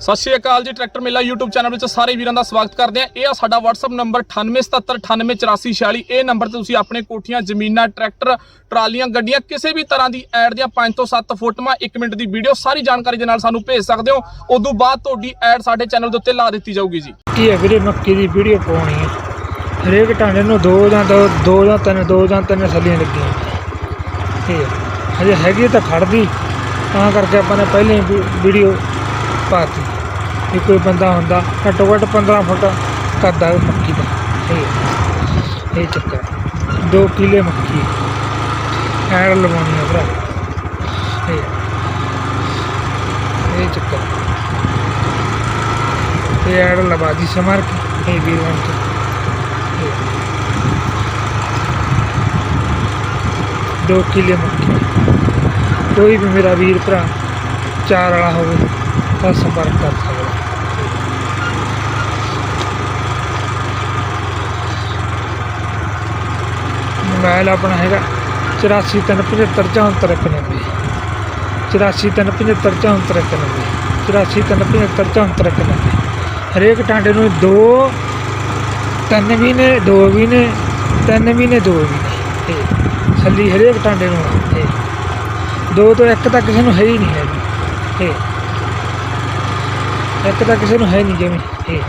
ਸਤਿ ਸ਼੍ਰੀ ਅਕਾਲ ਜੀ, ਟਰੈਕਟਰ ਮੇਲਾ YouTube ਚੈਨਲ ਵਿੱਚ ਸਾਰੇ ਵੀਰਾਂ ਦਾ ਸਵਾਗਤ ਕਰਦੇ ਆ ਇਹ ਆ ਸਾਡਾ WhatsApp ਨੰਬਰ 9877988446 ਇਹ ਨੰਬਰ ਤੇ ਤੁਸੀਂ ਆਪਣੇ ਕੋਠੀਆਂ, ਜ਼ਮੀਨਾਂ, ਟਰੈਕਟਰ, ਟਰਾਲੀਆਂ, ਗੱਡੀਆਂ ਕਿਸੇ ਵੀ ਤਰ੍ਹਾਂ ਦੀ ਐਡ ਦੀਆਂ 5 ਤੋਂ 7 ਫੋਟੋਆਂ 1 ਮਿੰਟ ਦੀ ਵੀਡੀਓ ਸਾਰੀ ਜਾਣਕਾਰੀ ਦੇ ਨਾਲ ਸਾਨੂੰ ਭੇਜ ਸਕਦੇ ਹੋ। ਉਦੋਂ ਬਾਅਦ ਤੁਹਾਡੀ ਐਡ ਸਾਡੇ ਚੈਨਲ ਦੇ ਉੱਤੇ ਲਾ ਦਿੱਤੀ ਜਾਊਗੀ ਜੀ। ਕੀ ਹੈ ਵੀਰੇ, ਮੱਕੀ ਦੀ ਵੀਡੀਓ ਪਾਉਣੀ ਹੈ। ਹਰੇਕ ਟਾਂਡੇ ਨੂੰ ਦੋ ਜਾਂ ਦੋ ਦੋ ਜਾਂ ਤਿੰਨ, ਦੋ ਜਾਂ ਤਿੰਨ ਸੱਲੀਆਂ ਲੱਗੀਆਂ। ਠੀਕ ਹੈ। ਹਜੇ ਹੈਗੀ ਤਾਂ ਖੜਦੀ ਤਾਂ ਕਰਕੇ ਆਪਾਂ ਨੇ ਪਹਿਲੇ ਵੀ- ਵੀਡੀਓ ਪਾਤੀ ਵੀ ਕੋਈ ਬੰਦਾ ਹੁੰਦਾ ਘੱਟੋ ਘੱਟ 15 ਫੁੱਟ ਕੱਦਾ ਮੱਕੀ ਦਾ। ਠੀਕ ਹੈ ਇਹ ਚੱਕਰ। ਦੋ ਕਿਲੇ ਮੱਕੀ। ਐਡ ਲਵਾਉਣੀ ਹੈ ਭਰਾ। ਠੀਕ ਇਹ ਚੱਕਰ। ਇਹ ਐਡ ਲਵਾ ਦੀ ਸਮਰ ਕੇ, ਇਹ ਵੀਰ ਬਣ ਦੋ ਕਿਲੇ ਮੱਕੀ। ਕੋਈ ਵੀ ਮੇਰਾ ਵੀਰ ਭਰਾ, ਚਾਰ ਵਾਲਾ ਹੋਵੇ। ਤਾਂ ਸੰਪਰਕ ਕਰ ਸਕਦਾ ਮੋਬਾਈਲ ਆਪਣਾ ਹੈਗਾ 8437744190 8437744190 8437744190 ਹਰੇਕ ਟਾਂਡੇ ਨੂੰ ਦੋ, ਤਿੰਨ ਮਹੀਨੇ, ਦੋ ਵੀ ਨੇ ਤਿੰਨ ਮਹੀਨੇ, ਦੋ ਵੀ ਨੇ ਇਹ ਛੱਲੀ ਹਰੇਕ ਟਾਂਡੇ ਨੂੰ ਦੋ ਤੋਂ ਇੱਕ ਤਾਂ ਕਿਸੇ ਨੂੰ ਹੈ ਹੀ ਨਹੀਂ ਹੈਗੀ। ਇਹ ਇੱਕ ਤਾਂ ਕਿਸੇ ਨੂੰ ਹੈ ਨਹੀਂ ਜਿਵੇਂ, ਇਹ।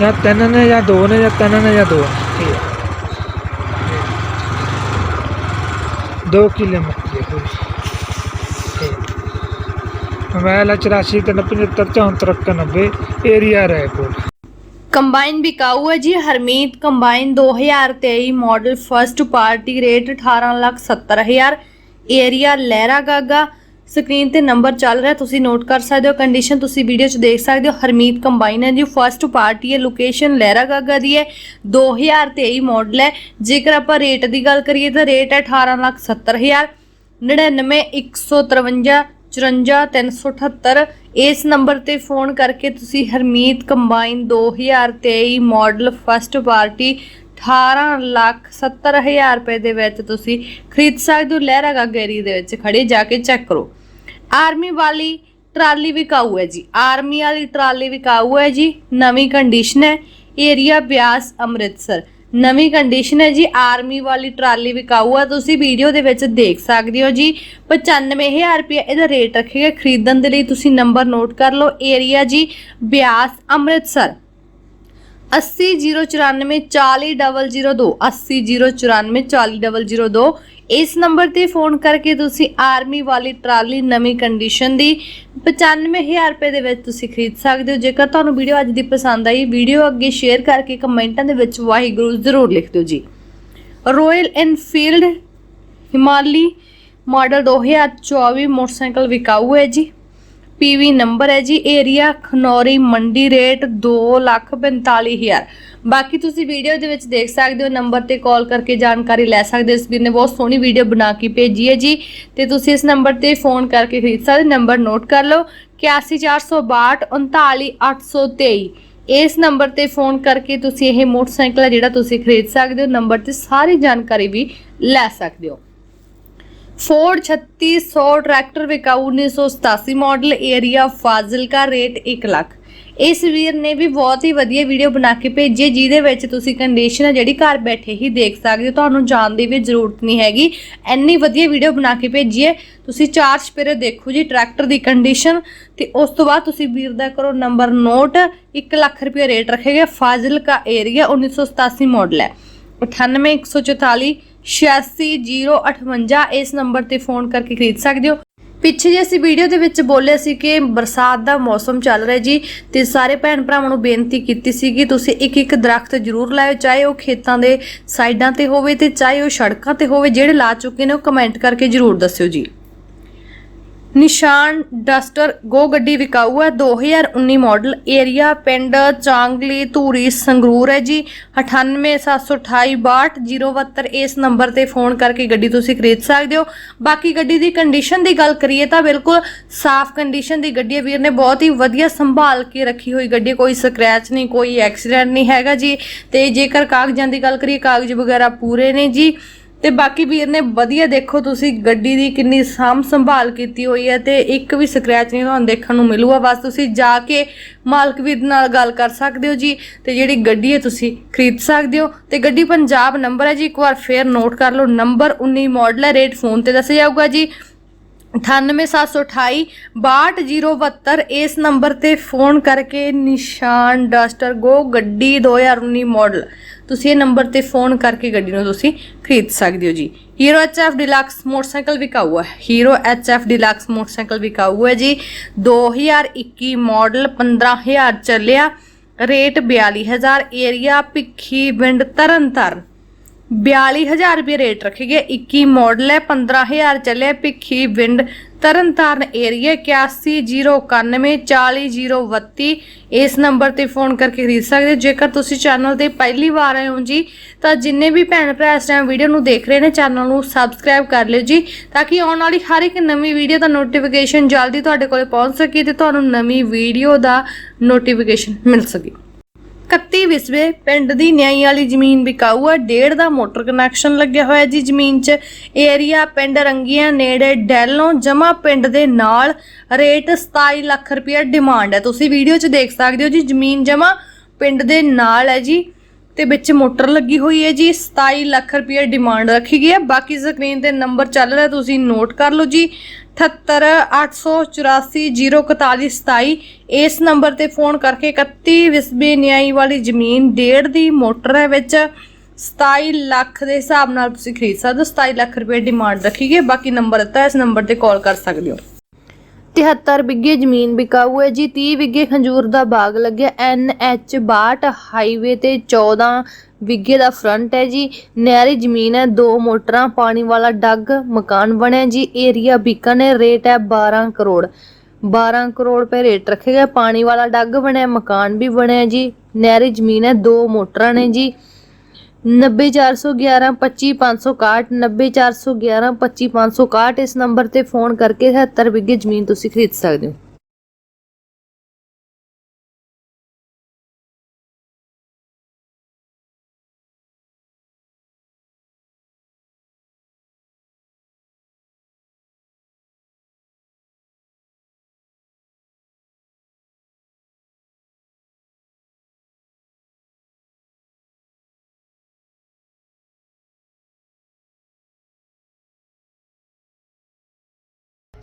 ਜਾਂ ਤਿੰਨ ਨੇ ਜਾਂ ਦੋ ਨੇ ਜਾਂ ਤਿੰਨ ਨੇ ਜਾਂ ਦੋ ਨੇ ਦੋ ਕਿਲੇ ਮੱਕੀ ਹੈ ਪੂਰੀ ਇਹ। Mobile 84 375 94 area Raipur. ਕੰਬਾਈਨ ਬਿਕਾਊ ਹੈ ਜੀ Harmeet, combine 2023 model first party rate 1870000 area Lehra Gaga screen ਤੇ ਨੰਬਰ ਚੱਲ ਰਿਹਾ, ਤੁਸੀਂ ਨੋਟ ਕਰ ਸਕਦੇ ਹੋ ਕੰਡੀਸ਼ਨ ਤੁਸੀਂ ਵੀਡੀਓ 'ਚ ਦੇਖ ਸਕਦੇ ਹੋ, ਹਰਮੀਤ ਕੰਬਾਈਨ ਹੈ ਜੀ ਫਰਸਟ ਪਾਰਟੀ ਹੈ ਲੋਕੇਸ਼ਨ ਲਹਿਰਾ ਗਾਗਾ ਦੀ ਹੈ 2023 ਮਾਡਲ ਹੈ, ਜੇਕਰ ਆਪਾਂ ਰੇਟ ਦੀ ਗੱਲ ਕਰੀਏ ਤਾਂ ਰੇਟ ਹੈ 1870000 99153 54378 ਇਸ ਨੰਬਰ ਤੇ ਫੋਨ ਕਰਕੇ ਤੁਸੀਂ Harmeet combine 2023 model first party 18 lakh 70 ਹਜ਼ਾਰ ਰੁਪਏ ਦੇ ਵਿੱਚ ਤੁਸੀਂ ਖਰੀਦ ਸਕਦੇ ਹੋ। ਲਹਿਰਾਗਾ ਗੈਰੀ ਦੇ ਵਿੱਚ ਖੜੇ ਜਾ ਕੇ ਚੈੱਕ ਕਰੋ। ਆਰਮੀ ਵਾਲੀ ਟਰਾਲੀ ਵਿਕਾਊ ਹੈ ਜੀ। ਆਰਮੀ ਵਾਲੀ ਟਰਾਲੀ ਵਿਕਾਊ ਹੈ ਜੀ। ਨਵੀਂ ਕੰਡੀਸ਼ਨ ਹੈ। ਏਰੀਆ ਬਿਆਸ ਅੰਮ੍ਰਿਤਸਰ। ਨਵੀਂ ਕੰਡੀਸ਼ਨ ਹੈ ਜੀ। ਆਰਮੀ ਵਾਲੀ ਟਰਾਲੀ ਵਿਕਾਊ ਹੈ ਤੁਸੀਂ ਵੀਡੀਓ ਦੇ ਵਿੱਚ ਦੇਖ ਸਕਦੇ ਹੋ ਜੀ। 95000 ਰੁਪਏ ਇਹਦਾ ਰੇਟ ਰੱਖੇਗਾ। ਖਰੀਦਣ ਦੇ ਲਈ ਤੁਸੀਂ ਨੰਬਰ ਨੋਟ ਕਰ ਲਓ। ਏਰੀਆ ਜੀ ਬਿਆਸ ਅੰਮ੍ਰਿਤਸਰ। 8009440002 8009440002 ਇਸ ਨੰਬਰ ਤੇ ਫੋਨ ਕਰਕੇ ਤੁਸੀਂ ਆਰਮੀ ਵਾਲੀ ਟਰਾਲੀ ਨਵੀਂ ਕੰਡੀਸ਼ਨ ਦੀ 95000 ਰੁਪਏ ਦੇ ਵਿੱਚ ਤੁਸੀਂ ਖਰੀਦ ਸਕਦੇ ਹੋ। ਜੇਕਰ ਤੁਹਾਨੂੰ ਵੀਡੀਓ ਅੱਜ ਦੀ ਪਸੰਦ ਆਈ, ਵੀਡੀਓ ਅੱਗੇ ਸ਼ੇਅਰ ਕਰਕੇ ਕਮੈਂਟਾਂ ਦੇ ਵਿੱਚ ਵਾਹਿਗੁਰੂ ਜ਼ਰੂਰ ਲਿਖ ਦਿਓ ਜੀ। Royal Enfield Himalayan model 2024 motorcycle ਵਿਕਾਊ ਹੈ ਜੀ। ਪੀਵੀ ਨੰਬਰ ਹੈ ਜੀ ਏਰੀਆ ਖਨੌਰੀ, ਮੰਡੀ ਰੇਟ 245000 ਬਾਕੀ ਤੁਸੀਂ ਵੀਡੀਓ ਦੇ ਵਿੱਚ ਦੇਖ ਸਕਦੇ ਹੋ, ਨੰਬਰ ਤੇ ਕਾਲ ਕਰਕੇ ਜਾਣਕਾਰੀ ਲੈ ਸਕਦੇ ਹੋ। ਇਸ ਵੀਰ ਨੇ ਬਹੁਤ ਸੋਹਣੀ ਵੀਡੀਓ ਬਣਾ ਕੇ ਭੇਜੀ ਹੈ ਜੀ। ਤੇ ਤੁਸੀਂ ਇਸ ਨੰਬਰ ਤੇ ਫੋਨ ਕਰਕੇ ਖਰੀਦ ਸਕਦੇ ਨੰਬਰ ਨੋਟ ਕਰ ਲਓ 81462 39823 ਇਸ ਨੰਬਰ ਤੇ ਫੋਨ ਕਰਕੇ ਤੁਸੀਂ ਇਹ ਮੋਟਰਸਾਈਕਲ ਹੈ ਜਿਹੜਾ ਤੁਸੀਂ ਖਰੀਦ ਸਕਦੇ ਹੋ। ਨੰਬਰ ਤੇ ਸਾਰੀ ਜਾਣਕਾਰੀ ਵੀ ਲੈ ਸਕਦੇ ਹੋ। ਫੋਰਡ 3600 ਟਰੈਕਟਰ ਵਿਕਾਊ 1987 model area Fazilka, rate 1 lakh. ਇਸ ਵੀਰ ਨੇ ਵੀ ਬਹੁਤ ਹੀ ਵਧੀਆ ਵੀਡੀਓ ਬਣਾ ਕੇ ਭੇਜੀ ਜਿਹਦੇ ਵਿੱਚ ਤੁਸੀਂ ਕੰਡੀਸ਼ਨ ਹੈ ਜਿਹੜੀ ਘਰ ਬੈਠੇ ਹੀ ਦੇਖ ਸਕਦੇ ਹੋ। ਤੁਹਾਨੂੰ ਜਾਣ ਦੀ ਵੀ ਜ਼ਰੂਰਤ ਨਹੀਂ ਹੈਗੀ। ਐਨੀ ਵਧੀਆ ਵੀਡੀਓ ਬਣਾ ਕੇ ਭੇਜੀ ਹੈ। ਤੁਸੀਂ ਚਾਰ ਸਪੇਰੇ ਦੇਖੋ ਜੀ ਟਰੈਕਟਰ ਦੀ ਕੰਡੀਸ਼ਨ ਤੇ ਉਸ ਤੋਂ ਬਾਅਦ ਤੁਸੀਂ ਵੀਰ ਦਾ ਕਰੋ ਨੰਬਰ ਨੋਟ। 1 ਲੱਖ ਰੁਪਏ ਰੇਟ ਰੱਖੇਗਾ। ਫਾਜ਼ਿਲਕਾ ਏਰੀਆ 1987 ਮਾਡਲ ਹੈ। 98144 86058 ਇਸ ਨੰਬਰ ਤੇ ਫੋਨ ਕਰਕੇ ਖਰੀਦ ਸਕਦੇ ਹੋ। ਪਿੱਛੇ ਜੇ ਅਸੀਂ ਵੀਡੀਓ ਦੇ ਵਿੱਚ ਬੋਲੇ ਸੀ ਕਿ ਬਰਸਾਤ ਦਾ ਮੌਸਮ ਚੱਲ ਰਿਹਾ ਜੀ ਤੇ ਸਾਰੇ ਭੈਣ ਭਰਾਵਾਂ ਨੂੰ ਬੇਨਤੀ ਕੀਤੀ ਸੀ ਕਿ ਤੁਸੀਂ ਇੱਕ ਇੱਕ ਦਰਖਤ ਜ਼ਰੂਰ ਲਾਇਓ, ਚਾਹੇ ਉਹ ਖੇਤਾਂ ਦੇ ਸਾਈਡਾਂ ਤੇ ਹੋਵੇ ਤੇ ਚਾਹੇ ਉਹ ਸੜਕਾਂ ਤੇ ਹੋਵੇ, ਜਿਹੜੇ ਲਾ ਚੁੱਕੇ ਨੇ ਉਹ ਕਮੈਂਟ ਕਰਕੇ ਜ਼ਰੂਰ ਦੱਸਿਓ ਜੀ। ਨਿਸ਼ਾਨ ਡਸਟਰ ਗੋ ਗੱਡੀ ਵਿਕਾਊ ਹੈ। 2019 ਮਾਡਲ ਏਰੀਆ ਪਿੰਡ ਚਾਂਗਲੀ ਧੂਰੀ ਸੰਗਰੂਰ ਹੈ ਜੀ। 9872822072 ਇਸ ਨੰਬਰ ਤੇ ਫੋਨ ਕਰਕੇ ਗੱਡੀ ਤੁਸੀਂ ਖਰੀਦ ਸਕਦੇ ਹੋ। ਬਾਕੀ ਗੱਡੀ ਦੀ ਕੰਡੀਸ਼ਨ ਦੀ ਗੱਲ ਕਰੀਏ ਤਾਂ ਬਿਲਕੁਲ ਸਾਫ਼ ਕੰਡੀਸ਼ਨ ਦੀ ਗੱਡੀ ਹੈ। ਵੀਰ ਨੇ ਬਹੁਤ ਹੀ ਵਧੀਆ ਸੰਭਾਲ ਕੇ ਰੱਖੀ ਹੋਈ ਗੱਡੀ ਕੋਈ ਸਕ੍ਰੈਚ ਨਹੀਂ, ਕੋਈ ਐਕਸੀਡੈਂਟ ਨਹੀਂ ਹੈਗਾ ਜੀ। ਤੇ ਜੇਕਰ ਕਾਗਜ਼ਾਂ ਦੀ ਗੱਲ ਕਰੀਏ, ਕਾਗਜ਼ ਵਗੈਰਾ ਪੂਰੇ ਨੇ ਜੀ। ਤੇ ਬਾਕੀ ਵੀਰ ਨੇ ਵਧੀਆ ਦੇਖੋ ਤੁਸੀਂ ਗੱਡੀ ਦੀ ਕਿੰਨੀ ਸਾਂਭ ਸੰਭਾਲ ਕੀਤੀ ਹੋਈ ਹੈ ਤੇ ਇੱਕ ਵੀ ਸਕ੍ਰੈਚ ਨਹੀਂ ਤੁਹਾਨੂੰ ਦੇਖਣ ਨੂੰ ਮਿਲੂਗਾ। ਬਸ ਤੁਸੀਂ ਜਾ ਕੇ ਮਾਲਕ ਵੀਰ ਨਾਲ ਗੱਲ ਕਰ ਸਕਦੇ ਹੋ ਜੀ ਤੇ ਜਿਹੜੀ ਗੱਡੀ ਹੈ ਤੁਸੀਂ ਖਰੀਦ ਸਕਦੇ ਹੋ। ਤੇ ਗੱਡੀ ਪੰਜਾਬ ਨੰਬਰ ਹੈ ਜੀ, ਇੱਕ ਵਾਰ ਫੇਰ ਨੋਟ ਕਰ ਲਓ। ਨੰਬਰ 19 ਮਾਡਲ ਹੈ ਰੇਟ ਫੋਨ ਤੇ ਦੱਸਿਆ ਜਾਊਗਾ ਜੀ। 98728 62072 ਇਸ ਨੰਬਰ ਤੇ ਫੋਨ ਕਰਕੇ ਨਿਸ਼ਾਨ ਡਸਟਰ ਗੋ ਗੱਡੀ 2019 ਮਾਡਲ ਤੁਸੀਂ ਇਹ ਨੰਬਰ ਤੇ ਫੋਨ ਕਰਕੇ ਗੱਡੀ ਨੂੰ ਤੁਸੀਂ ਖਰੀਦ ਸਕਦੇ ਹੋ ਜੀ। ਹੀਰੋ ਐਚਐਫ ਡਿਲਕਸ ਮੋਟਰਸਾਈਕਲ ਵਿਕਾਊ ਹੈ ਹੀਰੋ ਐਚਐਫ ਡਿਲਕਸ ਮੋਟਰਸਾਈਕਲ ਵਿਕਾਊ ਹੈ ਜੀ 2021 ਮਾਡਲ 15000 ਚੱਲਿਆ। ਰੇਟ 42000 ਏਰੀਆ ਭਿੱਖੀ, ਵਿੰਡ ਤਰਨਤਾਰਨ 42000 ਰੁਪਏ ਰੇਟ ਰੱਖੇ ਗਏ 21 ਮਾਡਲ ਹੈ 15000 ਚੱਲਿਆ। ਭਿੱਖੀ ਵਿੰਡ ਤਰਨਤਾਰਨ ਏਰੀਆ 8109140032 ਇਸ ਨੰਬਰ ਤੇ ਫੋਨ ਕਰਕੇ ਖਰੀਦ ਸਕਦੇ ਹੋ। ਜੇਕਰ ਤੁਸੀਂ ਚੈਨਲ ਤੇ ਪਹਿਲੀ ਵਾਰ ਆਏ ਹੋ ਜੀ, ਤਾਂ ਜਿੰਨੇ ਵੀ ਭੈਣ ਭਰਾ ਇਸ ਟਾਈਮ ਵੀਡੀਓ ਨੂੰ ਦੇਖ ਰਹੇ ਨੇ ਚੈਨਲ ਨੂੰ ਸਬਸਕ੍ਰਾਈਬ ਕਰ ਲਿਓ ਜੀ, ਤਾਂ ਕਿ ਆਉਣ ਵਾਲੀ ਹਰ ਇੱਕ ਨਵੀਂ ਵੀਡੀਓ ਦਾ ਨੋਟੀਫਿਕੇਸ਼ਨ ਜਲਦੀ ਤੁਹਾਡੇ ਕੋਲ ਪਹੁੰਚ ਸਕੇ ਤੇ ਤੁਹਾਨੂੰ ਨਵੀਂ ਵੀਡੀਓ ਦਾ ਨੋਟੀਫਿਕੇਸ਼ਨ ਮਿਲ ਸਕੇ। 31 ਵਿਸਵੇ ਪਿੰਡ ਦੀ ਨਿਆਈ ਵਾਲੀ ਜ਼ਮੀਨ ਵਿਕਾਊ ਆ। ਡੇਢ ਦਾ ਮੋਟਰ ਕਨੈਕਸ਼ਨ ਲੱਗਿਆ ਹੋਇਆ ਜੀ ਜ਼ਮੀਨ 'ਚ। ਏਰੀਆ ਪਿੰਡ ਰੰਗੀਆਂ ਨੇੜੇ ਡੈਲੋਂ ਜਮਾ ਪਿੰਡ ਦੇ ਨਾਲ ਰੇਟ 27 ਲੱਖ ਰੁਪਏ ਡਿਮਾਂਡ ਹੈ ਤੁਸੀਂ ਵੀਡੀਓ 'ਚ ਦੇਖ ਸਕਦੇ ਹੋ ਜੀ, ਜ਼ਮੀਨ ਜਮਾ ਪਿੰਡ ਦੇ ਨਾਲ ਹੈ ਜੀ ਤੇ ਵਿੱਚ ਮੋਟਰ ਲੱਗੀ ਹੋਈ ਹੈ ਜੀ। 27 ਲੱਖ ਰੁਪਏ ਡਿਮਾਂਡ ਰੱਖੀ ਗਈ ਹੈ। ਬਾਕੀ ਸਕਰੀਨ ਤੇ ਨੰਬਰ ਚੱਲ ਰਿਹਾ, ਤੁਸੀਂ ਨੋਟ ਕਰ ਲਓ ਜੀ। 7884404127 ਇਸ ਨੰਬਰ ਤੇ ਫੋਨ ਕਰਕੇ 31 ਵਿਸਬੀ ਨਿਆਈ ਵਾਲੀ ਜ਼ਮੀਨ ਡੇਢ ਦੀ ਮੋਟਰ ਹੈ ਵਿੱਚ 27 ਲੱਖ ਦੇ ਹਿਸਾਬ ਨਾਲ ਤੁਸੀਂ ਖਰੀਦ ਸਕਦੇ ਹੋ 27 ਲੱਖ ਰੁਪਏ ਡਿਮਾਂਡ ਰੱਖੀ ਗਈ ਬਾਕੀ ਨੰਬਰ ਦਿੱਤਾ, ਇਸ ਨੰਬਰ ਤੇ ਕਾਲ ਕਰ ਸਕਦੇ ਹੋ। 73 ਬਿੱਗੇ ਜ਼ਮੀਨ ਵਿਕਾਊ ਹੈ ਜੀ। 30 ਬਿੱਗੇ ਖੰਜੂਰ ਦਾ ਬਾਗ ਲੱਗਿਆ। ਐਨ ਐਚ 62 ਹਾਈਵੇ ਤੇ 14 ਬਿੱਗੇ ਦਾ ਫਰੰਟ ਹੈ ਜੀ। ਨਹਿਰੀ ਜ਼ਮੀਨ ਹੈ। ਦੋ ਮੋਟਰਾਂ, ਪਾਣੀ ਵਾਲਾ ਡੱਗ, ਮਕਾਨ ਬਣਿਆ ਜੀ। ਏਰੀਆ ਬੀਕਾਨੇਰ ਰੇਟ ਹੈ 12 ਕਰੋੜ। 12 ਕਰੋੜ ਰੁਪਏ ਰੇਟ ਰੱਖੇ ਗਏ ਪਾਣੀ ਵਾਲਾ ਡੱਗ ਬਣਿਆ, ਮਕਾਨ ਵੀ ਬਣਿਆ ਜੀ। ਨਹਿਰੀ ਜ਼ਮੀਨ ਹੈ। ਦੋ ਮੋਟਰਾਂ ਨੇ ਜੀ। 90411 25561 90411 25561 ਇਸ ਨੰਬਰ ਤੇ ਫੋਨ ਕਰਕੇ 77 ਬਿੱਗੇ ਜ਼ਮੀਨ ਤੁਸੀਂ ਖਰੀਦ ਸਕਦੇ ਹੋ।